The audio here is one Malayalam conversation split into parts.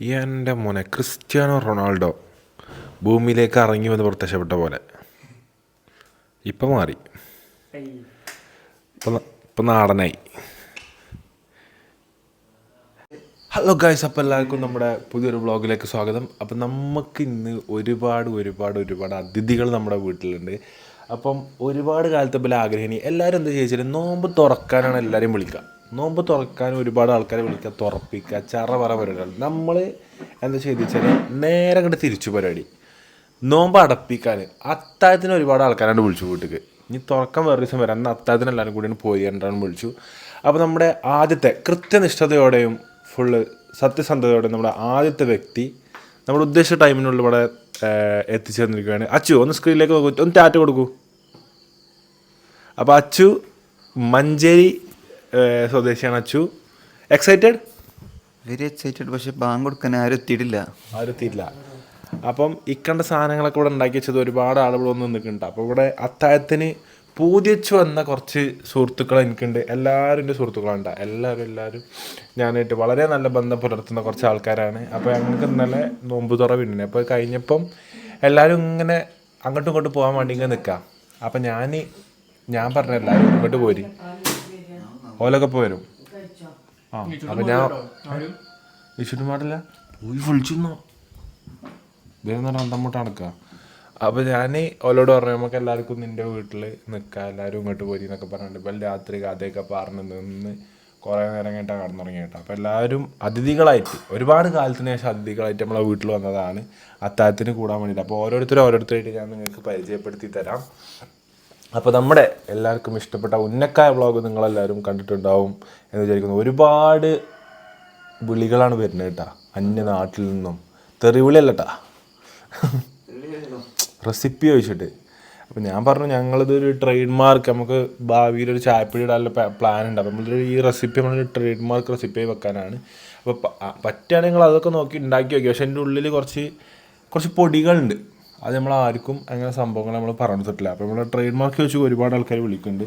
എന്റെ മോനെ ക്രിസ്ത്യാനോ റൊണാൾഡോ ഭൂമിയിലേക്ക് ഇറങ്ങി വന്ന് പ്രത്യക്ഷപ്പെട്ട പോലെ. ഇപ്പം മാറി. ഇപ്പം നാടനായി. ഹലോ ഗായ്സ് അപ്പോൾ എല്ലാവർക്കും നമ്മുടെ പുതിയൊരു വ്ളോഗിലേക്ക് സ്വാഗതം. അപ്പം നമുക്ക് ഇന്ന് ഒരുപാട് ഒരുപാട് ഒരുപാട് അതിഥികൾ നമ്മുടെ വീട്ടിലുണ്ട്. അപ്പം ഒരുപാട് കാലത്തെ പോലെ ആഗ്രഹിനി. എല്ലാവരും എന്താ ചോദിച്ചാൽ നോമ്പ് തുറക്കാനാണ് എല്ലാവരെയും വിളിക്കുക നോമ്പ് തുറക്കാൻ ഒരുപാട് ആൾക്കാരെ വിളിക്കുക തുറപ്പിക്കുക ചറ പറ പരിപാടികൾ നമ്മൾ എന്താ ചോദിച്ചാൽ നേരെ അങ്ങോട്ട് തിരിച്ചു പരിപാടി. നോമ്പ് അടപ്പിക്കാൻ അത്താഴത്തിന് ഒരുപാട് ആൾക്കാരാണ് വിളിച്ചു വീട്ടിക്ക്. ഇനി തുറക്കാൻ വേറെ ദിവസം വരാം. അന്ന് അത്താഴത്തിന് എല്ലാവരും കൂടി പോയി കണ്ടാണ് വിളിച്ചു. അപ്പോൾ നമ്മുടെ ആദ്യത്തെ കൃത്യനിഷ്ഠതയോടെയും ഫുള്ള് സത്യസന്ധതയോടെയും നമ്മുടെ ആദ്യത്തെ വ്യക്തി നമ്മുടെ ഉദ്ദേശിച്ച ടൈമിനുള്ളിൽ ഇവിടെ ഏഹ്, എത്തിച്ചേർന്നിരിക്കുകയാണ് അച്ചു ഒന്ന് സ്ക്രീനിലേക്ക് നോക്കൂ. ഒന്ന് ടാറ്റ കൊടുക്കൂ. അപ്പോൾ അച്ചു മഞ്ചേരി സ്വദേശിയാണ് അച്ചു. എക്സൈറ്റഡ് വെരി എക്സൈറ്റഡ് പക്ഷേ ബാങ്ക് കൊടുക്കാൻ ആരും എത്തിയിട്ടില്ല. ആരും എത്തിയിട്ടില്ല. അപ്പം ഇക്കണ്ട സാധനങ്ങളൊക്കെ ഇവിടെ ഉണ്ടാക്കി വെച്ചത് ഒരുപാട് ആളുകൾ വന്ന് നിൽക്കുന്നുണ്ട്. അപ്പോൾ ഇവിടെ അത്താഴത്തിന് പൂതിച്ചു വന്ന കുറച്ച് സുഹൃത്തുക്കൾ എനിക്കുണ്ട്. എല്ലാവരും എന്റെ സുഹൃത്തുക്കളുണ്ട് എല്ലാവരും എല്ലാവരും. ഞാനായിട്ട് വളരെ നല്ല ബന്ധം പുലർത്തുന്ന കുറച്ച് ആൾക്കാരാണ്. അപ്പോൾ ഞങ്ങൾക്ക് ഇന്നലെ നോമ്പ് തുറ വീണ്ടിന് അപ്പോൾ കഴിഞ്ഞപ്പം എല്ലാവരും ഇങ്ങനെ അങ്ങോട്ടും ഇങ്ങോട്ടും പോകാൻ വേണ്ടി ഇങ്ങനെ നിൽക്കാം അപ്പം ഞാൻ ഞാൻ പറഞ്ഞ എല്ലാവരും ഇങ്ങോട്ട് പോരി. ഓലൊക്കെ പോരും ആ അപ്പം ഞാൻ വിഷുവിന് പാടില്ല? പോയി വിളിച്ചു വേറെ അന്തം മുട്ട നടക്കുക അപ്പോൾ ഞാൻ ഓലോട് പറഞ്ഞു നമുക്ക് എല്ലാവർക്കും നിന്റെ വീട്ടിൽ നിൽക്കാം എല്ലാവരും ഇങ്ങോട്ട് പോരി എന്നൊക്കെ പറഞ്ഞിട്ട് ഇപ്പം രാത്രി കഥയൊക്കെ പറഞ്ഞ് നിന്ന് കുറേ നേരം കഴിഞ്ഞിട്ടാണ് കടന്നുറങ്ങി കേട്ടോ അപ്പോൾ എല്ലാവരും അതിഥികളായിട്ട് ഒരുപാട് കാലത്തിന് ശേഷം അതിഥികളായിട്ട് നമ്മളെ വീട്ടിൽ വന്നതാണ്. അത്താഴത്തിന് കൂടാൻ വേണ്ടിയിട്ട് അപ്പോൾ ഓരോരുത്തരും ഓരോരുത്തരായിട്ട് ഞാൻ നിങ്ങൾക്ക് പരിചയപ്പെടുത്തി തരാം. അപ്പോൾ നമ്മുടെ എല്ലാവർക്കും ഇഷ്ടപ്പെട്ട ഉന്നക്കായ വ്ളോഗ് നിങ്ങളെല്ലാവരും കണ്ടിട്ടുണ്ടാവും എന്ന് വിചാരിക്കുന്നു. ഒരുപാട് വിളികളാണ് വരുന്നത് കേട്ടാ അന്യ നാട്ടിൽ നിന്നും. തെറിവിളിയല്ല കേട്ടാ റെസിപ്പി ചോദിച്ചിട്ട്. അപ്പോൾ ഞാൻ പറഞ്ഞു ഞങ്ങളിതൊരു ട്രേഡ് മാർക്ക് നമുക്ക് ഭാവിയിൽ ഒരു ചായപ്പൊടി ഇടാനുള്ള പ്ലാൻ ഉണ്ട്. അപ്പോൾ നമ്മളൊരു ഈ റെസിപ്പി നമ്മളൊരു ട്രേഡ് മാർക്ക് റെസിപ്പി വെക്കാനാണ്. അപ്പോൾ പറ്റുകയാണെങ്കിൽ നിങ്ങൾ അതൊക്കെ നോക്കി ഉണ്ടാക്കി വയ്ക്കുക പക്ഷേ എന്റെ ഉള്ളിൽ കുറച്ച് കുറച്ച് പൊടികളുണ്ട്. അത് നമ്മൾ ആർക്കും അങ്ങനെ സംഭവങ്ങൾ നമ്മൾ പറഞ്ഞു തട്ടില്ല അപ്പോൾ നമ്മൾ ട്രേഡ് മാർക്ക് വെച്ച് ഒരുപാട് ആൾക്കാർ വിളിക്കുന്നുണ്ട്.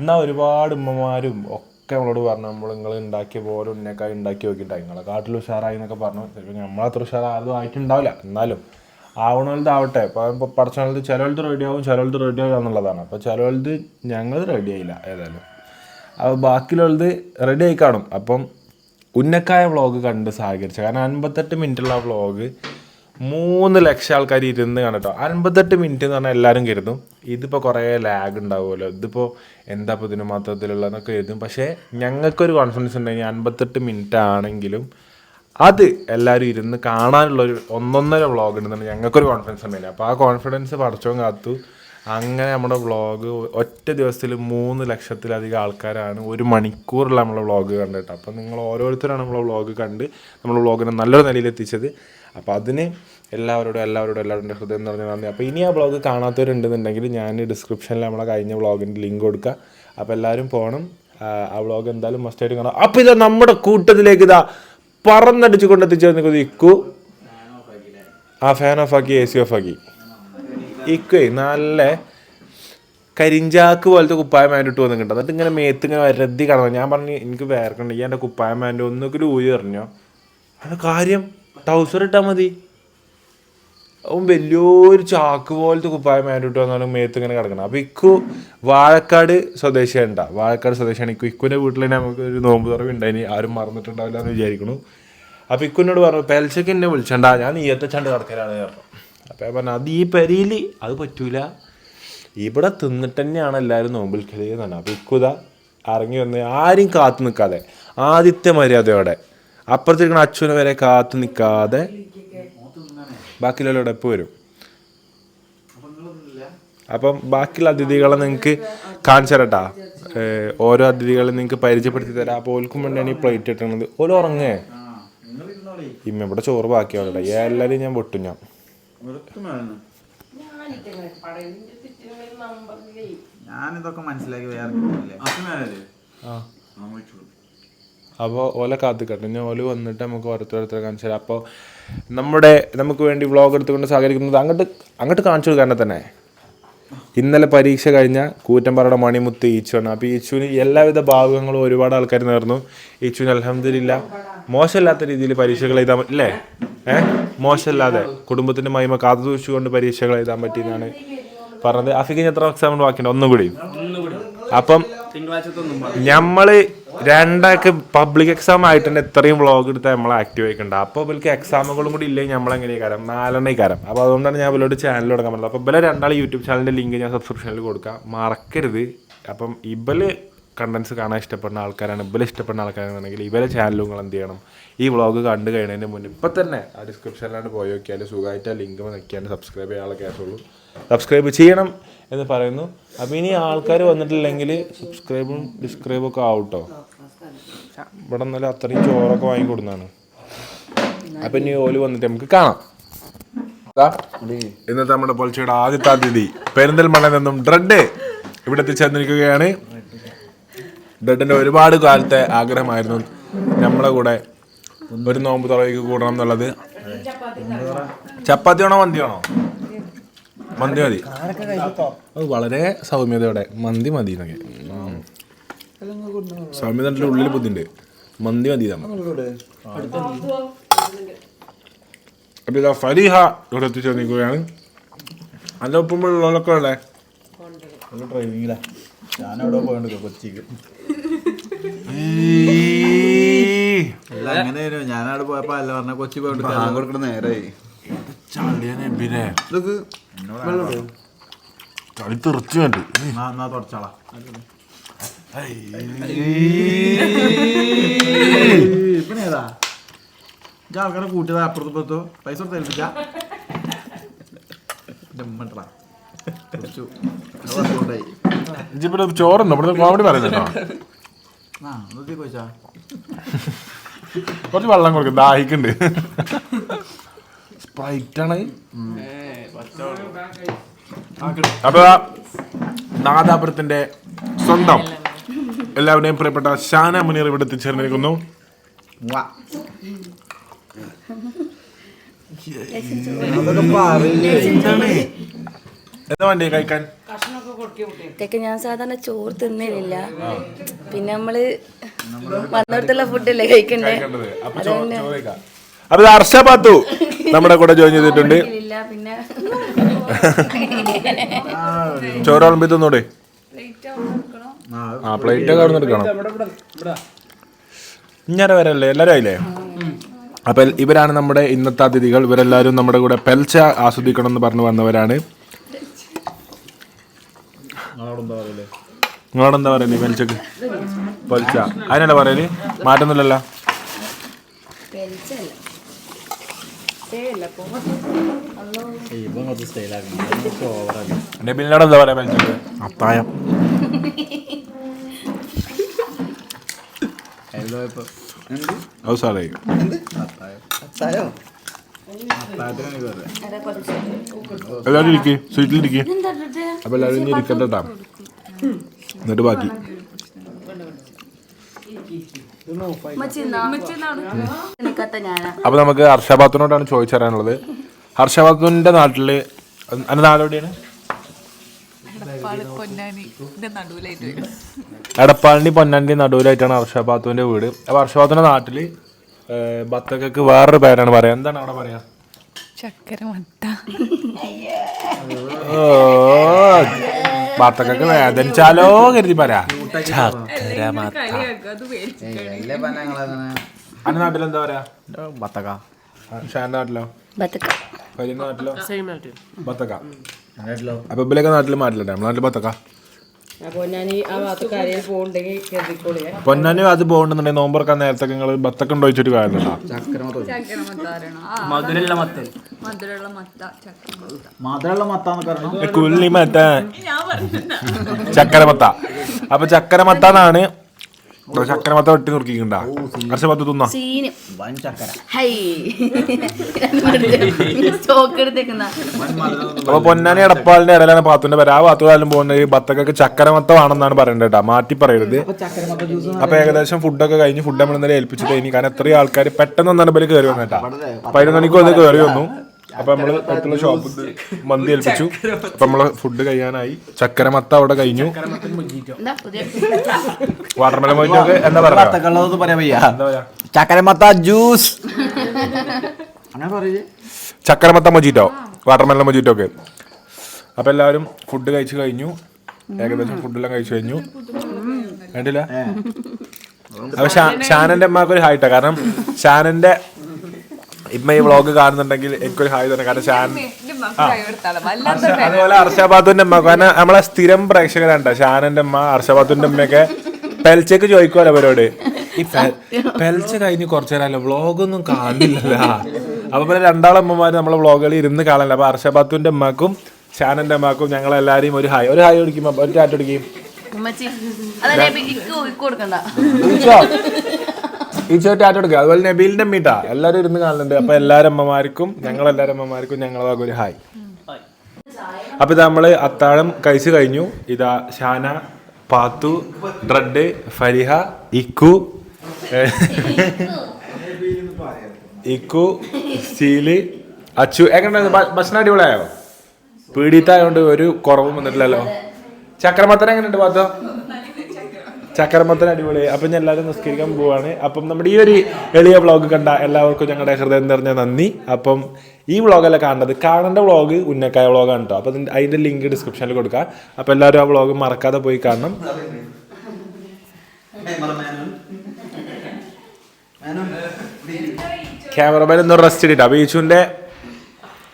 എന്നാൽ ഒരുപാട് ഉമ്മമാരും ഒക്കെ നമ്മളോട് പറഞ്ഞു നമ്മൾ നിങ്ങൾ ഉണ്ടാക്കിയ പോലെ ഉന്നക്കായി ഉണ്ടാക്കി നോക്കിയിട്ടാണ് നിങ്ങളെ കാട്ടിൽ ഉഷാറായി എന്നൊക്കെ പറഞ്ഞു. ചിലപ്പോൾ നമ്മളത്ര ഉഷാറായതും ആയിട്ടുണ്ടാവില്ല. എന്നാലും ആവണത് ആവട്ടെ ഇപ്പോൾ പഠിച്ചാൽ ചിലവലത് റെഡി ആവും ചിലവലത് റെഡി ആവുക എന്നുള്ളതാണ്. അപ്പോൾ ചിലവലത് ഞങ്ങൾ റെഡി ആയില്ല ഏതായാലും. അപ്പോൾ ബാക്കിയുള്ളത് റെഡി ആയി കാണും. അപ്പം ഉന്നക്കായ വ്ളോഗ് കണ്ട് സഹകരിച്ച. കാരണം അൻപത്തെട്ട് മിനിറ്റുള്ള വ്ളോഗ് മൂന്ന് ലക്ഷം ആൾക്കാർ ഇരുന്ന് കണ്ടോ അൻപത്തെട്ട് മിനിറ്റ് എന്ന് പറഞ്ഞാൽ എല്ലാവരും കരുതും. ഇതിപ്പോൾ കുറേ ലാഗ് ഉണ്ടാവുമല്ലോ. ഇതിപ്പോൾ എന്താ ഇപ്പോൾ ഇതിന് മാത്രത്തിലുള്ളതെന്നൊക്കെ കരുതും. പക്ഷേ ഞങ്ങൾക്കൊരു കോൺഫിഡൻസ് ഉണ്ടെങ്കിൽ അൻപത്തെട്ട് മിനിറ്റ് ആണെങ്കിലും അത് എല്ലാവരും ഇരുന്ന് കാണാനുള്ള ഒരു ഒന്നൊന്നര വ്ളോഗ് ഉണ്ടെന്നാണ് ഞങ്ങൾക്കൊരു കോൺഫിഡൻസ് ഉണ്ടായില്ല അപ്പോൾ ആ കോൺഫിഡൻസ് പഠിച്ചോ കാത്തു. അങ്ങനെ നമ്മുടെ വ്ളോഗ് ഒറ്റ ദിവസത്തിൽ മൂന്ന് ലക്ഷത്തിലധികം ആൾക്കാരാണ് ഒരു മണിക്കൂറുള്ള നമ്മളെ വ്ളോഗ് കണ്ടിട്ട് അപ്പം നിങ്ങൾ ഓരോരുത്തരാണ് നമ്മളെ വ്ളോഗ് കണ്ട് നമ്മൾ വ്ളോഗിനെ നല്ലൊരു നിലയിൽ എത്തിച്ചത്. അപ്പോൾ അതിന് എല്ലാവരോടും എല്ലാവരോടും എല്ലാവരുടെ ഹൃദയം നിറഞ്ഞ നന്ദി. അപ്പോൾ ഇനി ആ വ്ളോഗ് കാണാത്തവരുണ്ടെന്നുണ്ടെങ്കിൽ ഞാൻ ഡിസ്ക്രിപ്ഷനിൽ നമ്മളെ കഴിഞ്ഞ വ്ളോഗിന്റെ ലിങ്ക് കൊടുക്കുക അപ്പോൾ എല്ലാവരും പോകണം ആ വ്ളോഗ് എന്തായാലും മസ്റ്റായിട്ട് കാണാം. അപ്പോൾ ഇതാ നമ്മുടെ കൂട്ടത്തിലേക്ക് ഇതാ പറന്നടിച്ച് കൊണ്ടെത്തിച്ചു നിൽക്കുന്നത് ഇക്കു. ആ ഫാൻ ഓഫ് ആക്കി എ സി ഓഫ് ആക്കി. ഇക്കുവേ നല്ല കരിഞ്ചാക്ക് പോലത്തെ കുപ്പായ മാൻഡ് ഇട്ട് കിട്ടും എന്നിട്ട് ഇങ്ങനെ മേത്ത് ഇങ്ങനെ വരതി കാണുന്നത് ഞാൻ പറഞ്ഞു എനിക്ക് വേർക്കണ്ടെങ്കിൽ എന്റെ കുപ്പായ മാൻഡ് ഒന്നുകിൽ ഊരി എറിഞ്ഞോ? അത് കാര്യം. ടൗസർ ഇട്ടാൽ മതി. അവൻ വലിയൊരു ചാക്ക് പോലത്തെ കുപ്പായ മേടിട്ട് വന്നാലും മേത്ത് ഇങ്ങനെ കിടക്കണം. അപ്പോൾ ഇക്കു വാഴക്കാട് സ്വദേശിയുണ്ട വാഴക്കാട് സ്വദേശിയാണ്. ഇക്കു ഇക്കുവിന്റെ വീട്ടിൽ തന്നെ നമുക്ക് ഒരു നോമ്പ് തുറവ് ഉണ്ടായി ആരും മറന്നിട്ടുണ്ടാവില്ല എന്ന് വിചാരിക്കുന്നു. അപ്പോൾ ഇക്കുവിനോട് പറഞ്ഞു പെൽച്ചക്ക് എന്നെ വിളിച്ചണ്ട. ഞാൻ ഈയത്തച്ചണ്ട് കിടക്കലാണ് പറഞ്ഞു. അപ്പോൾ ഞാൻ പറഞ്ഞു അത് ഈ പെരിയിൽ അത് പറ്റൂല. ഇവിടെ തിന്നിട്ട് തന്നെയാണ് എല്ലാവരും നോമ്പിൽ കളിയെന്നാണ് അപ്പോൾ ഇക്കുത ഇറങ്ങി വന്ന് ആരും കാത്തു നിൽക്കാതെ ആദ്യത്തെ മര്യാദയോടെ. അപ്പുറത്തിരിക്കുന്ന അച്ഛനെ വരെ കാത്തു നിൽക്കാതെ ബാക്കിയുള്ളവരോട് എപ്പോൾ വരും. അപ്പം ബാക്കിയുള്ള അതിഥികളെ നിങ്ങൾക്ക് കാണിച്ചു തരട്ടാ. ഓരോ അതിഥികളെ നിങ്ങൾക്ക് പരിചയപ്പെടുത്തി തരാം. അപ്പോൾ ഓൽക്കും വേണ്ടിയാണ് ഈ പ്ലേറ്റ് ഇട്ടണത്. ഓരോ ഉറങ്ങേ? ഇമ്മ ഇവിടെ ചോറ് ബാക്കിയാവട്ടെ എല്ലാവരും ഞാൻ വെട്ടും ഞാൻ. ഞാനിതൊക്കെ മനസ്സിലാക്കി വേറെ ആ. അപ്പോൾ ഓല കാത്തുക്കട്ടെ. ഞാൻ ഓൽ വന്നിട്ട് നമുക്ക് ഓരോരുത്തരോരുത്തരെ കാണിച്ചു തരാം. അപ്പോൾ നമ്മുടെ നമുക്ക് വേണ്ടി വ്ളോഗ് എടുത്തുകൊണ്ട് സഹകരിക്കുന്നത് അങ്ങോട്ട് അങ്ങോട്ട് കാണിച്ചു കൊടുക്കാൻ തന്നെ. ഇന്നലെ പരീക്ഷ കഴിഞ്ഞ കൂറ്റമ്പാറയുടെ മണിമുത്ത് ഈച്ചുവാണ്. അപ്പോൾ ഈച്ചുവിന് എല്ലാവിധ ഭാഗങ്ങളും ഒരുപാട് ആൾക്കാർ നേർന്നു. ഈച്ചുവിന് അലഹമില്ല മോശമില്ലാത്ത രീതിയിൽ പരീക്ഷകൾ എഴുതാൻ പറ്റും അല്ലേ ഏഹ് മോശമില്ലാതെ കുടുംബത്തിന്റെ മഹിമ കാത്തു സൂക്ഷിച്ചുകൊണ്ട് പരീക്ഷകൾ എഴുതാൻ പറ്റിയെന്നാണ് പറഞ്ഞത്. അഫിക്കിന് എത്ര എക്സാമിന് ബാക്കിയുണ്ട്. ഒന്നും കൂടി അപ്പം ഞമ്മൾ രണ്ടാൾക്ക് പബ്ലിക് എക്സാം ആയിട്ട് തന്നെ എത്രയും വ്ളോഗ് എടുത്ത് നമ്മൾ ആക്റ്റീവ് ആയിക്കണ്ട. അപ്പോൾ ഇവർക്ക് എക്സാമുകളും കൂടി ഇല്ലെങ്കിൽ നമ്മൾ കാരം? നാലെണ്ണേ നാലെണ്ണ അപ്പൊ അതുകൊണ്ടാണ് ഞാൻ ഇവരോട് ചാനൽ തുടങ്ങാൻ പറഞ്ഞത്. അപ്പോൾ ഇവരെ രണ്ടാൾ യൂട്യൂബ് ചാനലിന്റെ ലിങ്ക് ഞാൻ സബ്സ്ക്രിപ്ഷനിൽ കൊടുക്കാം. മറക്കരുത്. അപ്പം ഇവൽ കണ്ടൻസ് കാണാൻ ഇഷ്ടപ്പെടുന്ന ആൾക്കാരാണ് ഇവരെ ഇഷ്ടപ്പെടുന്ന ആൾക്കാരാണെന്നുണ്ടെങ്കിൽ ഇവരെ ചാനലും നിങ്ങൾ എന്ത് ചെയ്യണം? ഈ വ്ളോഗ് കണ്ടു കഴിയുന്നതിന് മുന്നേ ഇപ്പം തന്നെ ആ ഡിസ്ക്രിപ്ഷനിലാണ് പോയി നോക്കിയാൽ സുഖമായിട്ട് ആ ലിങ്ക് നോക്കിയാൽ സബ്സ്ക്രൈബ് ചെയ്യാനുള്ള കേസുള്ളൂ സബ്സ്ക്രൈബ് ചെയ്യണം. എന്ന് പറയുന്നു. അപ്പം ഇനി ആൾക്കാർ വന്നിട്ടില്ലെങ്കിൽ സബ്സ്ക്രൈബും ഡിസ്ക്രൈബും ഒക്കെ ആവട്ടോ. ഇവിടെ നല്ല അത്രയും ചോറൊക്കെ വാങ്ങിക്കൊടുന്നാണ് അപ്പം ഇനി ഓൽ വന്നിട്ട് നമുക്ക് കാണാം. ഇന്നത്തെ നമ്മുടെ പൊളിച്ചയുടെ ആദ്യത്തെ അതിഥി പെരിന്തൽമണ്ണയിൽ നിന്നും ഡ്രഡ് ഇവിടെ എത്തിച്ചേർന്നിരിക്കുകയാണ്. ഡ്രഡിന്റെ ഒരുപാട് കാലത്തെ ആഗ്രഹമായിരുന്നു നമ്മളെ കൂടെ ഒരു നോമ്പ് തുറയ്ക്ക് കൂടണം എന്നുള്ളത്. ചപ്പാത്തി ആണോ മന്തി മതി. അത് വളരെ സൗമ്യതയോടെ. മന്തി മതി എന്നൊക്കെ. സൗമ്യതന്റെ ഉള്ളിൽ ബുദ്ധിണ്ട് മന്തി മതി തന്നെ അപ്പൊ ഇതാ ഫരീഹ ഇവിടെ എത്തിച്ചേർന്നിരിക്കുകയാണ്. അതിന്റെ ഒപ്പം ഉള്ളതൊക്കെ ഉള്ളേ? ഡ്രൈവിംഗിലാ ഞാനവിടെ പോയിട്ട് കൊച്ചിക്ക്. അല്ല അങ്ങനെ ഞാനവിടെ പോയപ്പോ അല്ല പറഞ്ഞ കൊച്ചി പോയിട്ട് കൊടുക്കണ നേരായി. ചളി തെറിച്ചു വേണ്ട എന്നാ തുടച്ചാളാ. പിന്നെ ഏതാ ഇജ്ജ് ആൾക്കാരെ കൂട്ടിയതാ അപ്പുറത്ത് ഇപ്പുറത്തോ. പൈസ കൊടുത്ത് ഏൽപ്പിച്ചാ? ചോറുണ്ടോ? ഇവിടെ കോമഡി പറയുന്നുണ്ടോ? ആ കൊച്ചാ കുറച്ച് വെള്ളം കൊടുക്കും. ദാഹിക്കുന്നുണ്ട്. സ്പ്രൈറ്റ് അപ്പൊ നാദാപുരത്തിന്റെ സ്വന്തം എല്ലാവരുടെയും പ്രിയപ്പെട്ട ഷാന മുനീർ ഇവിടെ എത്തിച്ചേർന്നിരിക്കുന്നു. എന്താ വണ്ടി കഴിക്കാൻ? ഇതൊക്കെ ഞാൻ സാധാരണ ചോറ് തിന്നില്ല പിന്നെ നമ്മൾ വന്നിടത്തുള്ള ഫുഡല്ലേ കഴിക്കണ്ടേ? കഴിക്കേണ്ടത്. അപ്പൊ അർഷ പാത്തു നമ്മുടെ കൂടെ ജോയിൻ ചെയ്തിട്ടുണ്ട്. ഇല്ല പിന്നെ. ചോറ് വിളമ്പി തിന്നൂടെ ആ പ്ലേറ്റ് ഒക്കെ അവിടെ എടുക്കണം. ഇഞ്ഞര വരല്ലേ എല്ലാവരും ആയില്ലേ? അപ്പൊ ഇവരാണ് നമ്മുടെ ഇന്നത്തെ അതിഥികൾ. ഇവരെല്ലാവരും നമ്മുടെ കൂടെ പെൽച്ച ആസ്വദിക്കണം എന്ന് പറഞ്ഞു വന്നവരാണ്. നിങ്ങളോടെന്താ പറയൽ? പെൽച്ചക്ക്? പെൽച്ച. അതിനല്ല പറയൽ? മാറ്റൊന്നുമില്ലല്ലോ ഇപ്പം കുറച്ച് സ്റ്റൈലാക്കണം ഓവറാക്കി നബിലിനോട് എന്താ പറയാ പറഞ്ഞത് അത്തായം എല്ലാവരും ഇരിക്കും സീറ്റിലിരിക്കും അപ്പൊ എല്ലാവരും ഇനി ഇരിക്കട്ടെ ട്ടാ. എന്നിട്ട് ബാക്കി അപ്പൊ നമുക്ക് ഹർഷബാത്തുനോടാണ് ചോദിച്ചറിയാനുള്ളത്. ഹർഷബാത്തുവിന്റെ നാട്ടിൽ അതിന്റെ നാടെവിടെയാണ് പൊന്നാനിന്റെ നടുവിലായിട്ട് വരും. എടപ്പാളിനി പൊന്നാണ്ടി നടുവിലായിട്ടാണ് ഹർഷബാത്തുവിന്റെ വീട്. അപ്പൊ ഹർഷബാത്തുവിന്റെ നാട്ടിൽ ബത്തക്കക്ക് വേറൊരു പേരാണ് പറയാ. എന്താണ് അവിടെ പറയാ? ചക്കര മത്ത ബത്തക്കക്ക് വേദനിച്ചാലോ കരുതി പറയാ. അന്റെ നാട്ടിൽ എന്താ പറയാ ബത്തക്ക ഷാന്റെ നാട്ടിലോ? ബത്തക്ക. ഫരീന്റെ നാട്ടിലോ? ബത്തക്ക. അപ്പൊ ഇബിലൊക്കെ നാട്ടിൽ മാറ്റില്ലേ നമ്മുടെ നാട്ടിൽ ബത്തക്ക. പൊന്നാനി അത് പോകണ്ടെന്നുണ്ടെങ്കിൽ നോമ്പറക്കാൻ നേരത്തെ നിങ്ങൾ ബത്തക്ക ഉണ്ടോ മത്ത. അറിയണം മധുരമുള്ള മത്ത. ചക്കരമത്ത. അപ്പൊ ചക്കരമത്ത എന്നാണ് ചക്കരമത്ത വെട്ടി നുറുക്കിണ്ടാ കർഷ പത്ത് തിന്നാ? സീന്. വൻ ചക്കര. ഹൈ. സ്റ്റോക്ക് എടുത്തേക്കുന്ന. വൻ മധുരം അപ്പൊ പൊന്നാനി എടപ്പാളിന്റെ ഇടയിലാണ് പാത്തുന്റെ പേര്. ആ പാത്തുകാലം പോകുന്നത് ഈ ബത്തക്കൊക്കെ ചക്കരമത്ത വേണമെന്നാണ് പറയേണ്ടത് കേട്ടാ. മാറ്റി പറയരുത്. ചക്കരമത്ത ജ്യൂസ് അപ്പൊ ഏകദേശം ഫുഡൊക്കെ കഴിഞ്ഞ് ഫുഡ് നമ്മൾ ഇന്നലെ ഏൽപ്പിച്ചിട്ട് ഇനി കാരണം എത്രയും ആൾക്കാർ പെട്ടെന്ന് ഒന്നാണ് ബലി കയറി വന്നേട്ടാ. പതിനൊന്ന് മണിക്ക് വന്ന് കയറി വന്നു. അപ്പൊ നമ്മൾ അടുത്തുള്ള ഷോപ്പ് മന്തി ഏൽപ്പിച്ചു. അപ്പൊ നമ്മൾ ഫുഡ് കഴിയാനായി. ചക്കരമത്ത അവിടെ കഴിഞ്ഞു. വാട്ടർമെലൻ മൊയ്റ്റൊക്കെ എന്താ പറയാ? പറയാൻ വയ്യ. ചക്കരമത്ത ജ്യൂസ് ചക്കരമത്ത മൊജിറ്റോ വാട്ടർമെലൻ മൊജിറ്റോ ഒക്കെ അപ്പൊ എല്ലാവരും ഫുഡ് കഴിച്ചു കഴിഞ്ഞു. ഏകദേശം ഫുഡെല്ലാം കഴിച്ചു കഴിഞ്ഞു. കണ്ടില്ല? അപ്പൊ ഷാനന്റെ അമ്മാക്കൊരു ഹായിട്ടാ കാരണം ഷാനന്റെ ഇമ്മ ഈ വ്ളോഗ് കാണുന്നുണ്ടെങ്കിൽ എനിക്കൊരു ഹായ് തന്നെ. കാരണം ഷാൻ അതുപോലെ അർഷാബാത്തുന്റെ അമ്മ കാരണം നമ്മളെ സ്ഥിരം പ്രേക്ഷകരാണ് ഷാനന്റെ അമ്മ അർഷാബാത്തുന്റെ അമ്മയൊക്കെ പെൽച്ചക്ക് ചോദിക്കുമല്ലോ അവരോട്. ഈ പെൽച്ച കഴിഞ്ഞ് കുറച്ചു നേരമല്ലോ വ്ളോഗൊന്നും കാണില്ല അപ്പൊ പിന്നെ രണ്ടാളമ്മമാര് നമ്മളെ വ്ളോഗുകളിൽ ഇരുന്ന് കാണാനില്ല. അപ്പൊ അർഷാബാത്തുന്റെ അമ്മക്കും ഷാനന്റെ അമ്മക്കും ഞങ്ങളെല്ലാരെയും ഒരു ഹായ്. ഒരു ഹായ് ഒടിക്കും ഒരു ചാറ്റ് ഒടിക്കും ഈച്ചോ ടാറ്റ എടുക്കുക അതുപോലെ നബീലിന്റെ മീട്ടാ എല്ലാരും ഇരുന്ന് കാണുന്നുണ്ട് അപ്പൊ എല്ലാരും അമ്മമാർക്കും ഞങ്ങൾ എല്ലാരും അമ്മമാർക്കും ഞങ്ങളെ ഭാഗം ഒരു ഹായ്. അപ്പൊ ഇത് നമ്മൾ അത്താഴം കഴിച്ചു കഴിഞ്ഞു. ഇതാ ഷാന പാത്തു ഡ്രഡ് ഫരിഹ ഇക്കു ഇക്കു സ്റ്റീൽ അച്ചു. എങ്ങനെ ഭക്ഷണം അടിപൊളിയായോ? പീഡിത്തായോണ്ട് ഒരു കുറവും വന്നിട്ടില്ലല്ലോ. ചക്രമത്തൻ എങ്ങനെയുണ്ട് പാത്തോ? ചക്കരമത്തൻ അടിപൊളി. അപ്പം ഞാൻ എല്ലാവരും നിസ്കരിക്കാൻ പോവാണ്. അപ്പം നമ്മുടെ ഈ ഒരു എളിയ വ്ളോഗ് കണ്ട എല്ലാവർക്കും ഞങ്ങളുടെ ഹൃദയം നിറഞ്ഞ നന്ദി. അപ്പം ഈ വ്ളോഗല്ല കാണേണ്ടത്. കാണേണ്ട വ്ളോഗ് ഉന്നക്കായ വ്ളോഗാണ് കേട്ടോ അപ്പം അതിന്റെ ലിങ്ക് ഡിസ്ക്രിപ്ഷനിൽ കൊടുക്കാം. അപ്പം എല്ലാവരും ആ വ്ളോഗ് മറക്കാതെ പോയി കാണണം. ക്യാമറമാൻ ഒന്ന് റെസ്റ്റ് ഇട്ടിട്ട് ബീച്ചുവിന്റെ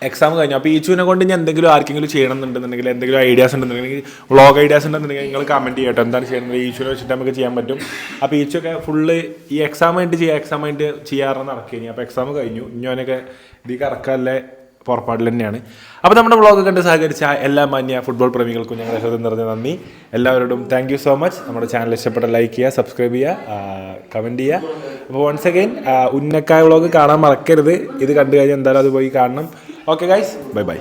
എക്സാം കഴിഞ്ഞു. അപ്പോൾ ഈ ചൂനെ കൊണ്ട് ഞാൻ എന്തെങ്കിലും ആർക്കെങ്കിലും ചെയ്യണം എന്നുണ്ടെന്നുണ്ടെങ്കിൽ എന്തെങ്കിലും ഐഡിയാസ് ഉണ്ടെന്നുണ്ടെങ്കിൽ വ്ളോഗ് ഐഡിയാസ് ഉണ്ടെന്നുണ്ടെങ്കിൽ നിങ്ങൾ കമന്റ് ചെയ്യട്ടോ. എന്താണ് ചെയ്യേണ്ടത് ഈച്ചുവിനെ വെച്ചിട്ട് നമുക്ക് ചെയ്യാൻ പറ്റും. അപ്പോൾ ഈച്ചൊക്കെ ഫുള്ള് ഈ എക്സാം ആയിട്ട് ചെയ്യാം എക്സാം ആയിട്ട് ചെയ്യാറ് നടക്കുകയാണ് അപ്പോൾ എക്സാം കഴിഞ്ഞു. ഇഞ്ഞോനൊക്കെ ഇത് കറക്കല്ലേ പുറപ്പാടിൽ തന്നെയാണ്. അപ്പോൾ നമ്മുടെ വ്ളോഗ് കണ്ട് സഹകരിച്ച എല്ലാ മാന്യ ഫുട്ബോൾ പ്രേമികൾക്കും ഞങ്ങളുടെ ഹൃദയം നിറഞ്ഞ നന്ദി. എല്ലാവരോടും താങ്ക് യു സോ മച്ച് നമ്മുടെ ചാനൽ ഇഷ്ടപ്പെട്ട ലൈക്ക് ചെയ്യുക സബ്സ്ക്രൈബ് ചെയ്യുക കമന്റ് ചെയ്യുക. അപ്പോൾ വൺസ് അഗൈൻ ഉന്നക്കായ വ്ളോഗ് കാണാൻ മറക്കരുത്. ഇത് കണ്ടു കഴിഞ്ഞാൽ എന്തായാലും അത് പോയി കാണണം. Okay guys bye bye